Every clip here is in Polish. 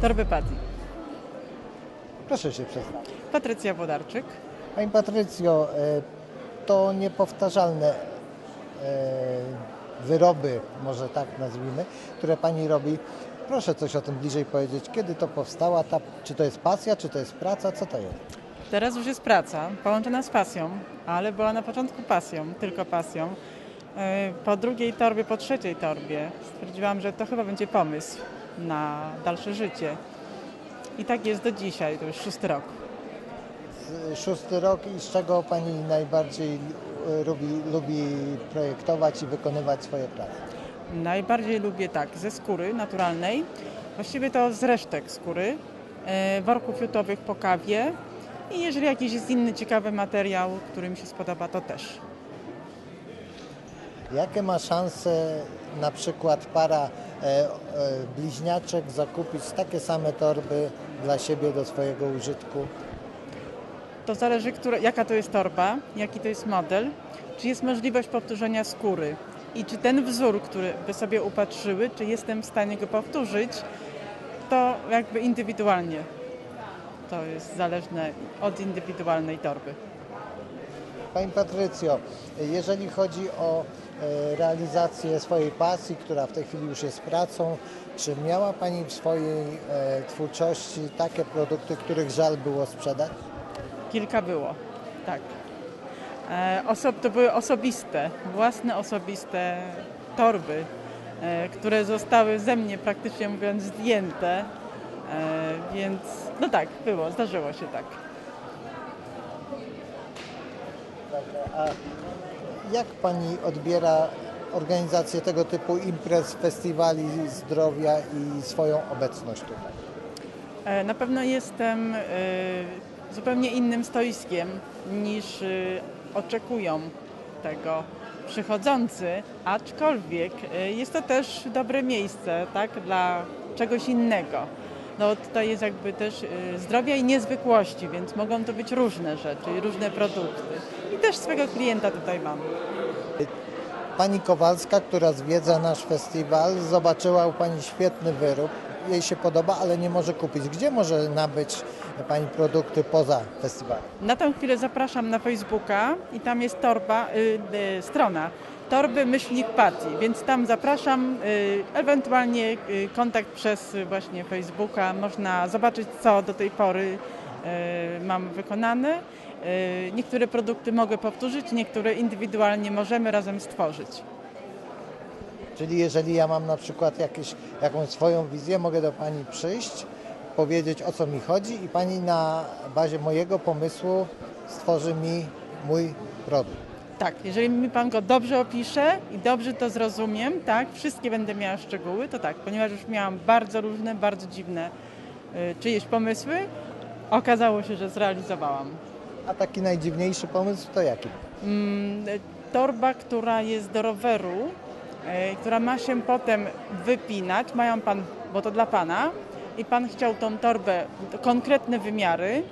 Torby Patty. Proszę się przedstawić. Patrycja Włodarczyk. Pani Patrycjo, e, to niepowtarzalne e, wyroby, może tak nazwijmy, które Pani robi. Proszę coś o tym bliżej powiedzieć. Kiedy to powstała? Ta, czy to jest pasja, czy to jest praca? Co to jest? Teraz już jest praca, połączona z pasją, ale była na początku pasją, tylko pasją. E, Po drugiej torbie, po trzeciej torbie stwierdziłam, że to chyba będzie pomysł na dalsze życie. I tak jest do dzisiaj, to już szósty rok. Szósty rok i z czego Pani najbardziej lubi, lubi projektować i wykonywać swoje prace? Najbardziej lubię tak, ze skóry naturalnej, właściwie to z resztek skóry, e, worków jutowych po kawie i jeżeli jakiś jest inny ciekawy materiał, który mi się spodoba, to też. Jakie ma szanse na przykład para e, e, bliźniaczek zakupić takie same torby dla siebie do swojego użytku? To zależy, która, jaka to jest torba, jaki to jest model, czy jest możliwość powtórzenia skóry i czy ten wzór, który by sobie upatrzyły, czy jestem w stanie go powtórzyć, to jakby indywidualnie. To jest zależne od indywidualnej torby. Pani Patrycjo, jeżeli chodzi o e, realizację swojej pasji, która w tej chwili już jest pracą, czy miała Pani w swojej e, twórczości takie produkty, których żal było sprzedać? Kilka było, tak. E, Oso- to były osobiste, własne osobiste torby, które zostały ze mnie praktycznie mówiąc zdjęte, więc no tak, było, zdarzyło się tak. A jak Pani odbiera organizację tego typu imprez, festiwali zdrowia i swoją obecność tutaj? E, Na pewno jestem e, zupełnie innym stoiskiem niż e, oczekują tego przychodzący, aczkolwiek jest to też dobre miejsce tak, dla czegoś innego. No tutaj jest jakby też zdrowia i niezwykłości, więc mogą to być różne rzeczy i różne produkty. I też swego klienta tutaj mam. Pani Kowalska, która zwiedza nasz festiwal, zobaczyła u Pani świetny wyrób. Jej się podoba, ale nie może kupić. Gdzie może nabyć Pani produkty poza festiwalem? Na tę chwilę zapraszam na Facebooka i tam jest torba, y, y, strona torby myślnik partii, więc tam zapraszam, y, ewentualnie y, kontakt przez właśnie Facebooka. Można zobaczyć, co do tej pory mam wykonane. Y, niektóre produkty mogę powtórzyć, niektóre indywidualnie możemy razem stworzyć. Czyli jeżeli ja mam na przykład jakieś, jakąś swoją wizję, mogę do Pani przyjść, powiedzieć o co mi chodzi i Pani na bazie mojego pomysłu stworzy mi mój produkt. Tak, jeżeli mi Pan go dobrze opisze i dobrze to zrozumiem, tak, wszystkie będę miała szczegóły, to tak, ponieważ już miałam bardzo różne, bardzo dziwne y, czyjeś pomysły, okazało się, że zrealizowałam. A taki najdziwniejszy pomysł to jaki? Mm, torba, która jest do roweru, y, która ma się potem wypinać, mają Pan, bo to dla Pana, i Pan chciał tą torbę, konkretne wymiary,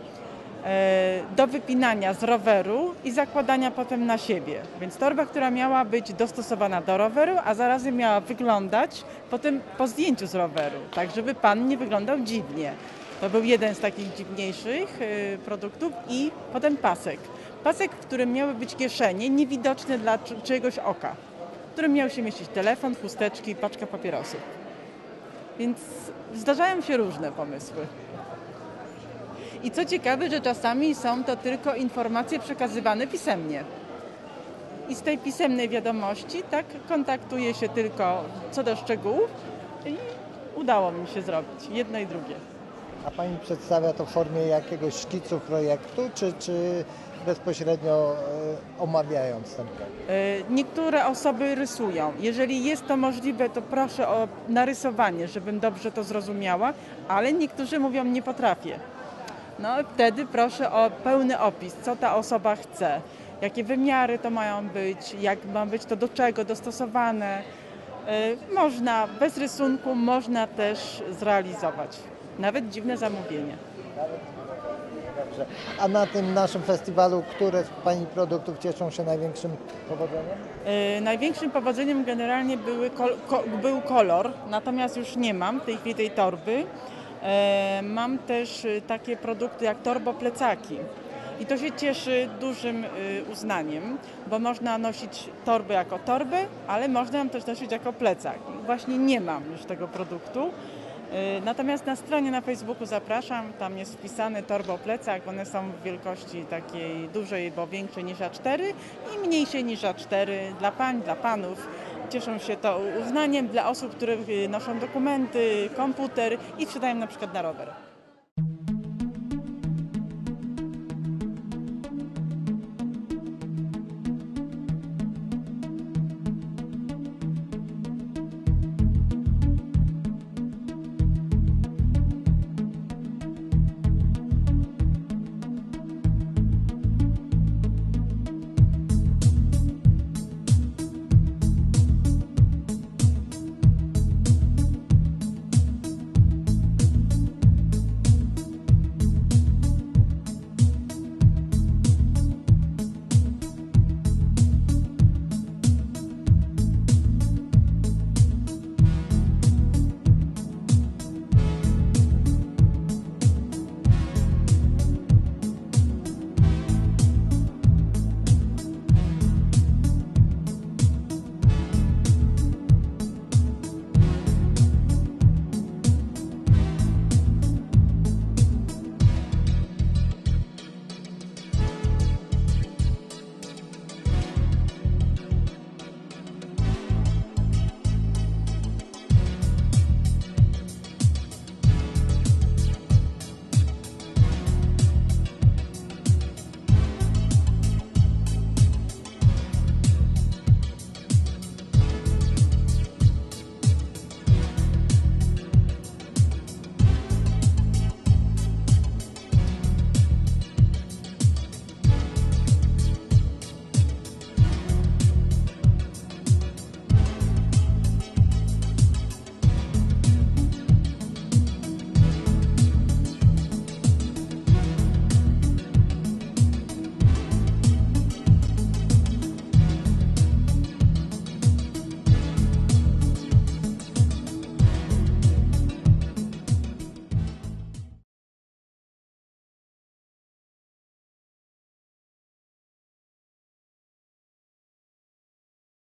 e, do wypinania z roweru i zakładania potem na siebie. Więc torba, która miała być dostosowana do roweru, a zarazem miała wyglądać potem po zdjęciu z roweru, tak żeby pan nie wyglądał dziwnie. To był jeden z takich dziwniejszych e, produktów i potem pasek. Pasek, w którym miały być kieszenie niewidoczne dla czy- czyjegoś oka, w którym miał się mieścić telefon, chusteczki paczka papierosów. Więc zdarzają się różne pomysły. I co ciekawe, że czasami są to tylko informacje przekazywane pisemnie. I z tej pisemnej wiadomości tak kontaktuje się tylko co do szczegółów i udało mi się zrobić jedno i drugie. A Pani przedstawia to w formie jakiegoś szkicu projektu, czy, czy bezpośrednio e, omawiając ten projekt? E, Niektóre osoby rysują. Jeżeli jest to możliwe, to proszę o narysowanie, żebym dobrze to zrozumiała, ale niektórzy mówią nie potrafię. No wtedy proszę o pełny opis, co ta osoba chce, jakie wymiary to mają być, jak ma być to do czego dostosowane. E, Można bez rysunku, można też zrealizować. Nawet dziwne zamówienie. Dobrze. A na tym naszym festiwalu, które z Pani produktów cieszą się największym powodzeniem? E, Największym powodzeniem generalnie były kol, ko, był kolor, natomiast już nie mam w tej chwili tej torby. E, Mam też y, takie produkty jak torboplecaki. I to się cieszy dużym y, uznaniem, bo można nosić torbę jako torbę, ale można ją też nosić jako plecak. Właśnie nie mam już tego produktu. Y, Natomiast na stronie na Facebooku zapraszam, tam jest wpisany torboplecak, one są w wielkości takiej dużej, bo większej niż A4 i mniejszej niż A4 dla pań, dla panów. Cieszą się to uznaniem dla osób, które y, noszą dokumenty, komputer i wsiadają na przykład na rower.